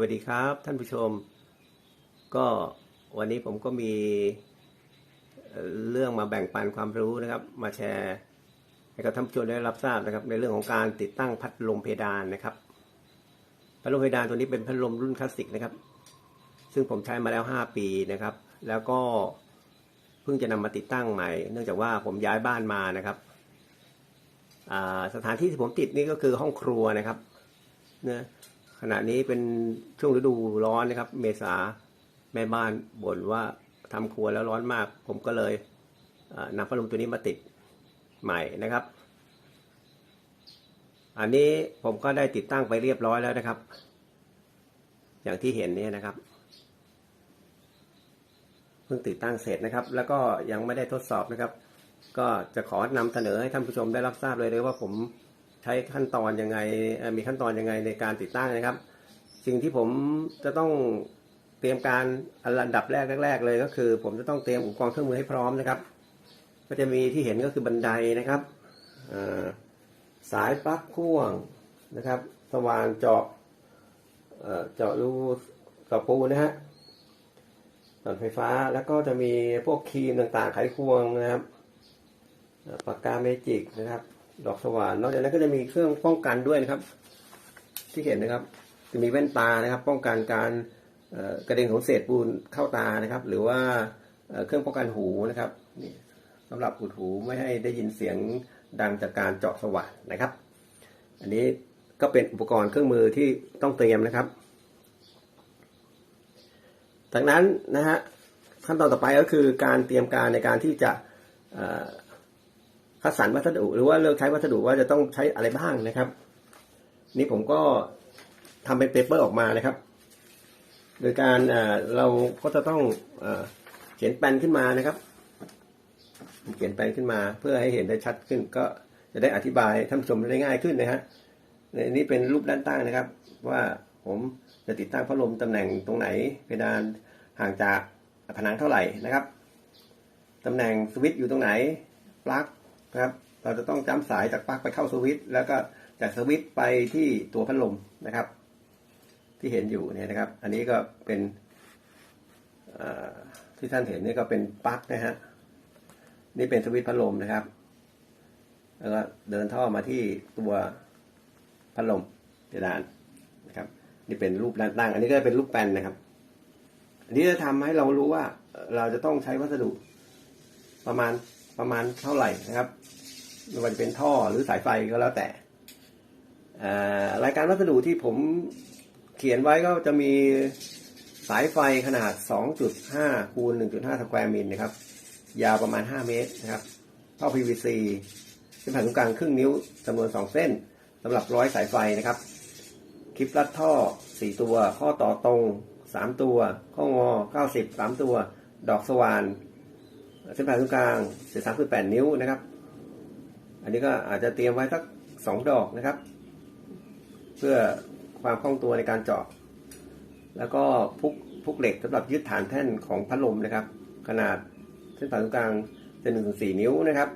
วัสดีครับท่านผู้ชม ก็วันนี้ผมก็มีเรื่องมาแบ่งปันความรู้นะครับ มาแชร์ให้กับท่านผู้ชมได้รับทราบนะครับ ในเรื่องของการติดตั้งพัดลมเพดานนะครับ พัดลมเพดานตัวนี้เป็นพัดลมรุ่นคลาสสิกนะครับ ซึ่งผมใช้มาแล้ว 5 ปีนะครับ แล้วก็เพิ่งจะนำมาติดตั้งใหม่ เนื่องจากว่าผมย้ายบ้านมานะครับสถานที่ที่ผมติดนี่ก็คือห้องครัวนะครับเนะ ขณะนี้เป็นช่วงฤดูร้อนนะครับ เมษาแม่บ้านบ่นว่าทำครัวแล้วร้อนมาก ผมก็เลยอ่านำพัดลมตัวนี้มาติดใหม่นะครับ อันนี้ผมก็ได้ติดตั้งไปเรียบร้อยแล้วนะครับ อย่างที่เห็นเนี่ยนะครับเพิ่งติดตั้งเสร็จนะครับ แล้วก็ยังไม่ได้ทดสอบนะครับ ก็จะขอนำเสนอให้ท่านผู้ชมได้รับทราบเลยเลยว่าผม ใช้ขั้นตอนยังไงมีขั้นตอนยังไงในการติดตั้งนะครับ สิ่งที่ผมจะต้องเตรียมการอันดับแรกแรก ๆ เลยก็คือ ผมจะต้องเตรียมอุปกรณ์เครื่องมือให้พร้อมนะครับ ก็จะมีที่เห็นก็คือบันไดนะครับสายปลั๊กพ่วงนะครับ สว่านเจาะเจาะรูเจาะปูนะฮะหลอดไฟฟ้าแล้วก็จะมีพวกครีมต่างๆไขควงนะครับปากกาเมจิกนะครับ ดอกสว่านนอกจากนั้นก็จะมีเครื่องป้องกันด้วยนะครับ ที่เห็นนะครับ จะมีแว่นตานะครับ ป้องกันการกระเด็นของเศษปูนเข้าตานะครับ หรือว่าเครื่องป้องกันหูนะครับนี่สำหรับอุดหูไม่ให้ได้ยินเสียงดังจากการเจาะสว่านนะครับ อันนี้ก็เป็นอุปกรณ์เครื่องมือที่ต้องเตรียมนะครับ จากนั้นนะฮะขั้นตอนต่อไปก็คือการเตรียมการในการที่จะ คัดสรรวัสดุ หรือว่าเลือกใช้วัสดุว่าจะต้องใช้อะไรบ้างนะครับ นี่ผมก็ทำเป็นเปเปอร์ออกมานะครับ โดยการเอ่อเราก็จะต้องเอเขียนแปลนขึ้นมานะครับ เขียนแปลนขึ้นมา เพื่อให้เห็นได้ชัดขึ้น ก็จะได้อธิบายท่านผู้ชมได้ง่ายขึ้นนะฮะในนี้เป็นรูปด้านตั้งนะครับ ว่าผมจะติดตั้งพัดลมตำแหน่งตรงไหนเพดานห่างจากผนังเท่าไหร่นะครับตำแหน่งสวิตช์อยู่ตรงไหนปลั๊ก นะครับ เราจะต้องจ้ำสายจากปลั๊กไปเข้าสวิตช์แล้วก็จากสวิตช์ไปที่ตัวพัดลมนะครับ ที่เห็นอยู่เนี่ยนะครับ อันนี้ก็เป็นที่ท่านเห็นนี่ก็เป็นปลั๊กนะฮะนี่เป็นสวิตช์พัดลมนะครับ แล้วก็เดินท่อมาที่ตัวพัดลมเพดานนะครับ นี่เป็นรูปด้านตั้งอันนี้ก็เป็นรูปแปนนะครับ อันนี้จะทำให้เรารู้ว่าเราจะต้องใช้วัสดุประมาณ ประมาณเท่าไหร่นะครับไม่ว่าจะเป็นท่อหรือสายไฟก็แล้วแต่รายการวัสดุที่ผมเขียนไว้ก็จะมีสายไฟขนาด 2.5 คูณ 1.5 สแควร์มิลนะครับ ยาวประมาณ 5 เมตรนะครับท่อ PVC เส้นผ่านศูนย์กลางครึ่งนิ้วจำนวน 2 เส้นสำหรับร้อยสายไฟนะครับ คลิปรัดท่อ 4 ตัว ข้อต่อตรง 3 ตัว ข้องอ 90 3 ตัว ดอกสว่าน เส้นผ่านศูนย์กลาง13.8นิ้วนะครับ อันนี้ก็อาจจะเตรียมไว้สัก2ดอกนะครับ เพื่อความคล่องตัวในการเจาะ แล้วก็พุกพุกเหล็กสำหรับยึดฐานแท่นของพัดลมนะครับ ขนาดเส้นผ่านศูนย์กลางจะ1.4นิ้วนะครับ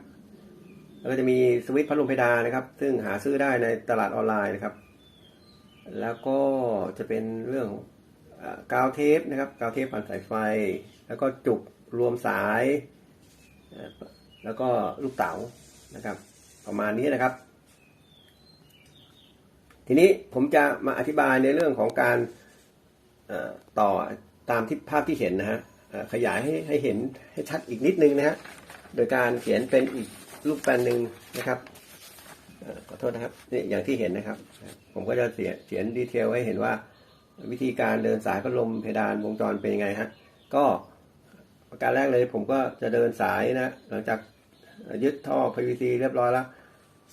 แล้วก็จะมีสวิตช์พัดลมเพดานนะครับ ซึ่งหาซื้อได้ในตลาดออนไลน์นะครับ แล้วก็จะเป็นเรื่องกาวเทปนะครับกาวเทปพันสายไฟ แล้วก็จุกรวมสาย แล้วก็ลูกเต๋านะครับ ประมาณนี้นะครับ ทีนี้ผมจะมาอธิบายในเรื่องของการต่อตามที่ภาพที่เห็นนะฮะขยายให้ให้เห็นให้ชัดอีกนิดนึงนะฮะโดยการเขียนเป็นอีกรูปแปลนหนึ่งนะครับอขอโทษนะครับนี่อย่างที่เห็นนะครับ ผมก็จะเสียเขียนดีเทลให้เห็นว่า วิธีการเดินสายพัดลมเพดานวงจรเป็นยังไงฮะก็ ประการแรกเลยผมก็จะเดินสายนะหลังจากยึดท่อ PVC เรียบร้อยแล้ว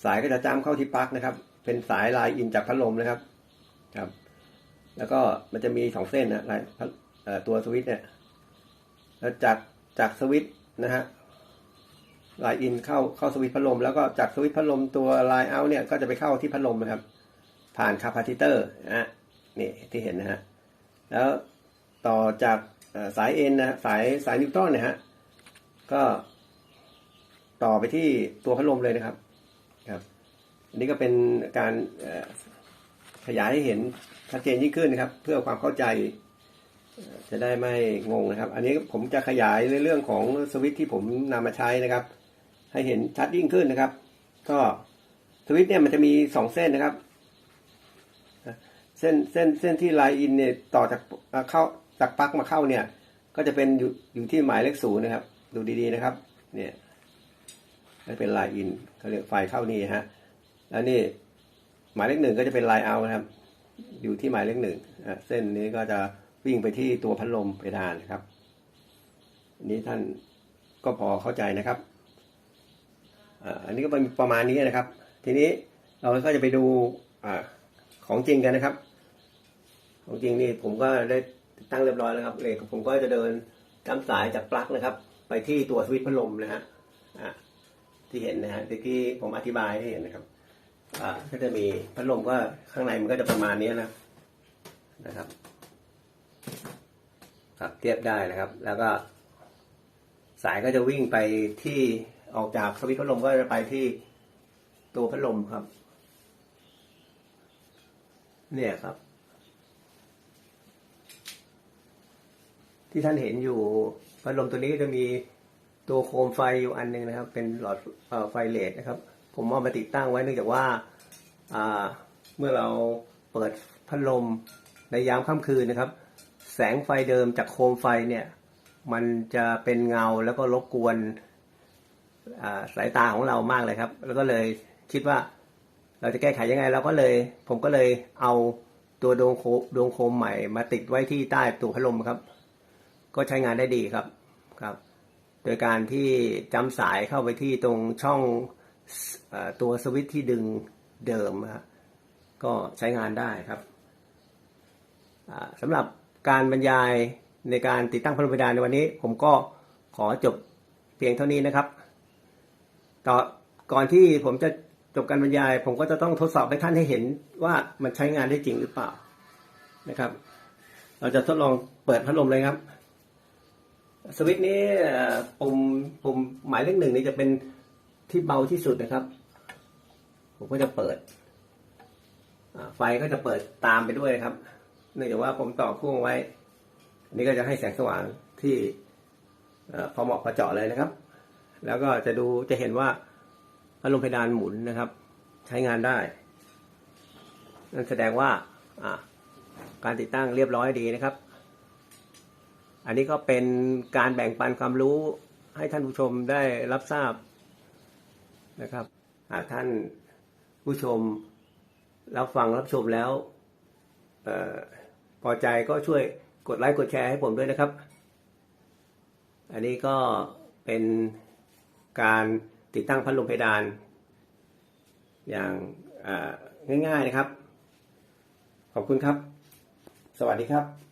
สายก็จะจ้ำเข้าที่ปลั๊กนะครับ เป็นสายลายอินจากพัดลมนะครับครับ แล้วก็มันจะมีสองเส้นนะลายตัวสวิตช์เนี่ยแล้วจากจากสวิตช์นะฮะลายอินเข้าเข้าสวิตช์พัดลม แล้วก็จากสวิตช์พัดลมตัวลายเอาเนี่ยก็จะไปเข้าที่พัดลมนะครับ ผ่านคาปาซิเตอร์นะนี่ที่เห็นนะฮะแล้วต่อจาก สายเอ็นนะสายสายนิวตรอนเนี่ยฮะก็ต่อไปที่ตัวพัดลมเลยนะครับครับอันนี้ก็เป็นการขยายให้เห็นชัดเจนยิ่งขึ้นนะครับ เพื่อความเข้าใจจะได้ไม่งงนะครับ อันนี้ผมจะขยายในเรื่องของสวิตที่ผมนำมาใช้นะครับ ให้เห็นชัดยิ่งขึ้นนะครับ ก็สวิตเนี่ยมันจะมีสองเส้นนะครับ เส้นเส้นเส้นที่ไลน์อินเนี่ยต่อจากเข้า จากปลั๊กมาเข้าเนี่ย ก็จะเป็นอยู่อยู่ที่หมายเลขศูนย์นะครับ ดูดีๆนะครับ เนี่ยนี่เป็นไลน์อินเขาเรียกไฟเข้านี่ฮะแล้วนี่หมายเลขหนึ่งก็จะเป็นไลน์เอานะครับ อยู่ที่หมายเลขหนึ่งเส้นนี้ก็จะวิ่งไปที่ตัวพัดลมเพดานนะครับนี้ท่านก็พอเข้าใจนะครับอันนี้ก็เป็นประมาณนี้นะครับ ทีนี้เราก็จะไปดูอของจริงกันนะครับ ของจริงนี่ผมก็ได้ ติดตั้งเรียบร้อยแล้วครับเลยผมก็จะเดินจำสายจากปลั๊กนะครับ ไปที่ตัวสวิตช์พัดลมนะฮะที่เห็นนะฮะที่ผมอธิบายให้เห็นนะครับก็จะมีพัดลมก็ข้างในมันก็จะประมาณนี้นะนะครับครับเทียบได้นะครับ แล้วก็ สายก็จะวิ่งไปที่ออกจากสวิตช์พัดลมก็จะไปที่ตัวพัดลมครับ เนี่ยครับ ที่ท่านเห็นอยู่พัดลมตัวนี้จะมีตัวโคมไฟอยู่อันหนึงนะครับ เป็นหลอดอไฟเลสนะครับ ผมเอามาติดตั้งไว้เนื่องจากว่าเมื่อเราเปิดพัดลมในยามค่ำคืนนะครับ แสงไฟเดิมจากโคมไฟเนี่ย มันจะเป็นเงาแล้วก็รบกวนาสายตาของเรามากเลยครับ แล้วก็เลยคิดว่าเราจะแก้ไขยังไงเราก็เลย ผมก็เลยเอาตัวดวงโคดวงโคมใหม่มาติดไว้ที่ใต้ตัวพัดลมครับ ก็ใช้งานได้ดีครับครับ โดยการที่จำสายเข้าไปที่ตรงช่องอตัวสวิตช์ที่ดึงเดิมนะฮะก็ใช้งานได้ครับสำหรับการบรรยายในการติดตั้งพัดลมเพดานในวันนี้ ผมก็ขอจบเพียงเท่านี้นะครับ ต่อก่อนที่ผมจะจบการบรรยาย ผมก็จะต้องทดสอบให้ท่านให้เห็นว่ามันใช้งานได้จริงหรือเปล่านะครับ เราจะทดลองเปิดพัดลมเลยครับ สวิตช์นี้ปุ่มปุ่มหมายเลขหนึ่งนี่จะเป็นที่เบาที่สุดนะครับ ผมก็จะเปิด ไฟก็จะเปิดตามไปด้วยนะครับ เนื่องจากว่าผมต่อพ่วงไว้นนี้ก็จะให้แสงสว่างที่พอเหมาะพอเจาะเลยนะครับ แล้วก็จะดูจะเห็นว่าพัดลมเพดานหมุนนะครับ ใช้งานได้ นั่นแสดงว่าการติดตั้งเรียบร้อยดีนะครับ อันนี้ก็เป็นการแบ่งปันความรู้ให้ท่านผู้ชมได้รับทราบนะครับ หากท่านผู้ชมรับฟังรับชมแล้วออพอใจก็ช่วยกดไลค์กดแชร์ให้ผมด้วยนะครับ อันนี้ก็เป็นการติดตั้งพัดลมเพดาน อย่างง่ายๆนะครับ ขอบคุณครับ สวัสดีครับ